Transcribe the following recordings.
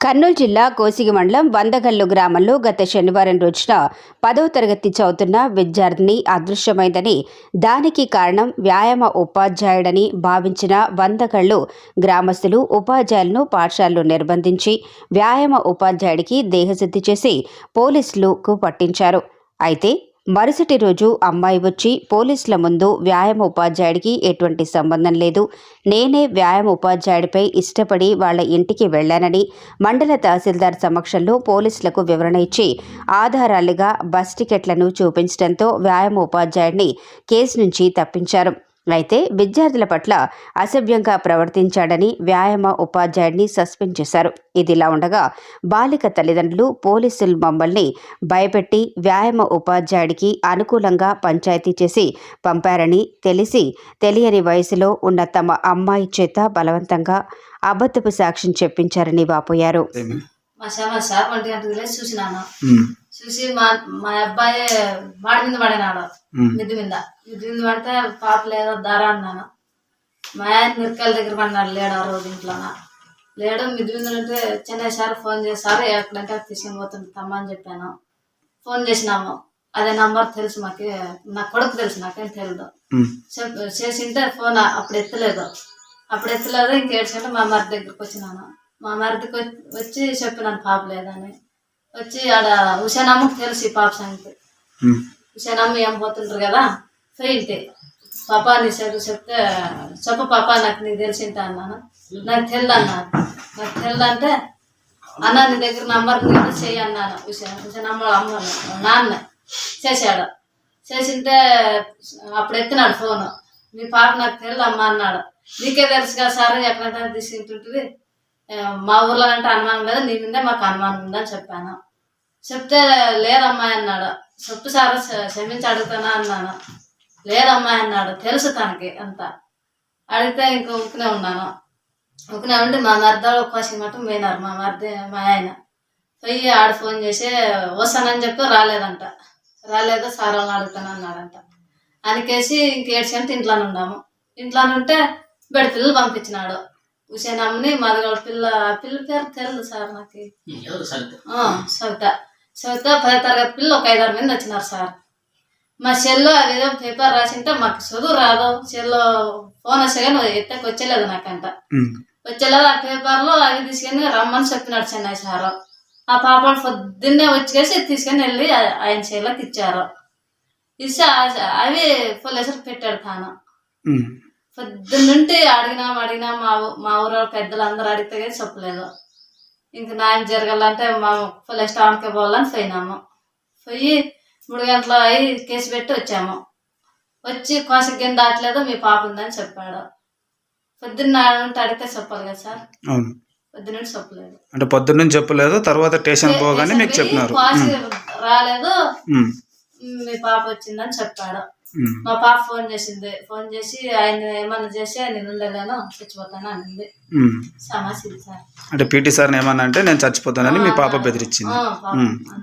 కర్నూలు జిల్లా కోసిగి మండలం వందగల్లు గ్రామంలో గత శనివారం రోజున పదవ తరగతి చదువుతున్న విద్యార్థిని అదృశ్యమైందని దానికి కారణం వ్యాయామ ఉపాధ్యాయుడని భావించిన వందగళ్ళు గ్రామస్తులు ఉపాధ్యాయులను పాఠశాలలో నిర్బంధించి వ్యాయామ ఉపాధ్యాయుడికి దేహశుద్ధి చేసి పోలీసులకు పట్టించారు. అయితే మరుసటి రోజు అమ్మాయి వచ్చి పోలీసుల ముందు వ్యాయామ ఉపాధ్యాయుడికి ఎటువంటి సంబంధం లేదు. నేనే వ్యాయామ ఉపాధ్యాయుడిపై ఇష్టపడి వాళ్ళ ఇంటికి వెళ్ళానని మండల తహసీల్దార్ సమక్షంలో పోలీసులకు వివరణ ఇచ్చి ఆధారాలుగా బస్ టికెట్లను చూపించడంతో వ్యాయామ ఉపాధ్యాయుడిని కేసు నుంచి తప్పించారు. అయితే విద్యార్థుల పట్ల అసభ్యంగా ప్రవర్తించాడని వ్యాయామ ఉపాధ్యాయుడిని సస్పెండ్ చేశారు. ఇదిలా ఉండగా బాలిక తల్లిదండ్రులు పోలీసులు మమ్మల్ని భయపెట్టి వ్యాయామ ఉపాధ్యాయుడికి అనుకూలంగా పంచాయతీ చేసి పంపారని తెలిసి తెలియని వయసులో ఉన్న తమ అమ్మాయి చేత బలవంతంగా అబద్ధపు సాక్ష్యం చెప్పించారని వాపోయారు. చూసినాను చూసి మా మా అబ్బాయి వాడి మీద పడినాడు మిద్ది మీద మిద్ది మీద పడితే పాప లేదో దారా అన్నాను మా ఆయన మిరకాయల దగ్గర పడినాడు లేడు ఆ రోజు ఇంట్లోన లేడు మిద్ది మీద ఉంటే చెన్నై సార్ ఫోన్ చేశారు ఎక్కడంటే అక్కడ తీసుకొని పోతుంది తమ్మ అని చెప్పాను ఫోన్ చేసినాము అదే నంబర్ తెలుసు మాకు నా కొడుకు తెలుసు నాకేం తెలియదు చేసింటే ఫోన్ అప్పుడు ఎత్తలేదు అప్పుడు ఎత్తలేదు ఇంక ఏడ్చుకుంటే మా మరిది దగ్గరికి వచ్చినాను మా మరిదికి వచ్చి- వచ్చి చెప్పినాను పాప లేదని వచ్చి ఆడ ఉషానమ్మకి తెలుసు పాప సంగతి. ఉషానమ్మ ఏం పోతుంటారు కదా? పోయింటే పాప నీ చెప్పు చెప్తే చెప్పు పాప నాకు నీకు తెలిసింటా అన్నాను. నాకు తెలియదు అన్నాను. నాకు తెలియదు అంటే అన్న నీ దగ్గర నంబర్ నీకు చెయ్యి అన్నాను. ఉషా ఉషానమ్మ అమ్మ నాన్న చేశాడు. చేసింటే అప్పుడు ఎత్తినాడు ఫోను. మీ పాప నాకు తెలియదు అమ్మ అన్నాడు. నీకే తెలుసు కదా సార్ ఎక్కడంటే తీసుకుంటుంటుంది మా ఊర్లో అంటే అనుమానం లేదా నీ మీదే మాకు అనుమానం ఉందని చెప్పాను. చెప్తే లేదమ్మాయి అన్నాడు. చెప్పు సార్ క్షమించి అడుగుతానా అన్నాను. లేదమ్మాయి అన్నాడు. తెలుసు తనకి అంత. అడిగితే ఇంక ఉక్కునే ఉన్నాను. ఉక్కునే ఉండి మా మర్దాలు కోసి మటం పోయినారు మా మర్ది మా ఆయన. పోయి ఆడ ఫోన్ చేసి వస్తానని చెప్పి రాలేదంట. రాలేదు సార్ వాళ్ళని అడుగుతాను అన్నాడంట. అనికేసి ఇంక అంటే ఇంట్లోనే ఉన్నాము. ఇంట్లోనే ఉంటే బెడ్ పిల్లలు పంపించినాడు. హుసేన్ అమ్మని మాదిగోడ పిల్ల పిల్ల పేరు తెలియదు సార్ నాకు. సవిత. సవిత. పదో తరగతి పిల్లలు ఒక ఐదారు మంది వచ్చినారు సార్. మా సెల్లో అదేదో పేపర్ రాసింటే మాకు చదువు రాదు. సెల్లో ఫోన్ వస్తే కానీ ఎత్తకు వచ్చేలేదు నాకంట. వచ్చేలేదు ఆ పేపర్లో అవి తీసుకొని రమ్మని చెప్పినాడు చెన్నై సారు. ఆ పాప పొద్దున్నే వచ్చేసి తీసుకొని వెళ్ళి ఆయన చేలోకి ఇచ్చారు. ఇస్తే అవి పోలీసులు పెట్టాడు తాను. పొద్దున్నుంటి అడిగినాం అడిగినాం మా మా ఊరు పెద్దలు అందరూ అడిగితే కానీ చెప్పలేదు. ఇంక న్యాయం జరగాలంటే మా పోలీస్ స్టేషన్కి పోవాలని పోయినాము. పోయి మూడు గంటల అయి కేసు పెట్టి వచ్చాము. వచ్చి కోసకి కింద దాటలేదు మీ పాప ఉందని చెప్పాడు. పొద్దున్న ఉంటే అడిగితే చెప్పాలి కదా సార్? అవును. పొద్దున్నుంటి చెప్పలేదు. అంటే పొద్దున్న చెప్పలేదు తర్వాత స్టేషన్ పోగానే మీకు చెప్పినారు. కోసి రాలేదు. మీ పాప వచ్చిందని చెప్పాడు. మా పాప ఫోన్ చేసింది. ఫోన్ చేసి ఆయన ఏమన్నా చేసి నేను ఉండలేను చచ్చిపోతాను అనింది. సార్. అంటే పీటీ సార్ని ఏమన్నా అంటే నేను చచ్చిపోతానని మీ పాప బెదిరించింది.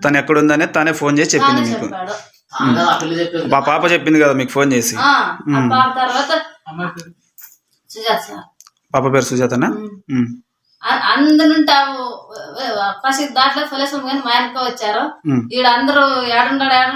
తను ఎక్కడుందనే తానే ఫోన్ చేసి చెప్పింది మీకు. చెప్పాడు. తాను ఆ పిల్ల చెప్పింది. మా పాప చెప్పింది కదా మీకు ఫోన్ చేసి. ఆ, ఆ పాప తర్వాత సుజాత సార్. పాప పేరు సుజాతనా? ఉమ్. ఉమ్, అ- అందనుంటావు పసి దాంట్లో ఫలిసం కానీ మా ఆయనకు వచ్చారు. ఈడ అందరూ ఏడున్నాడు ఏడు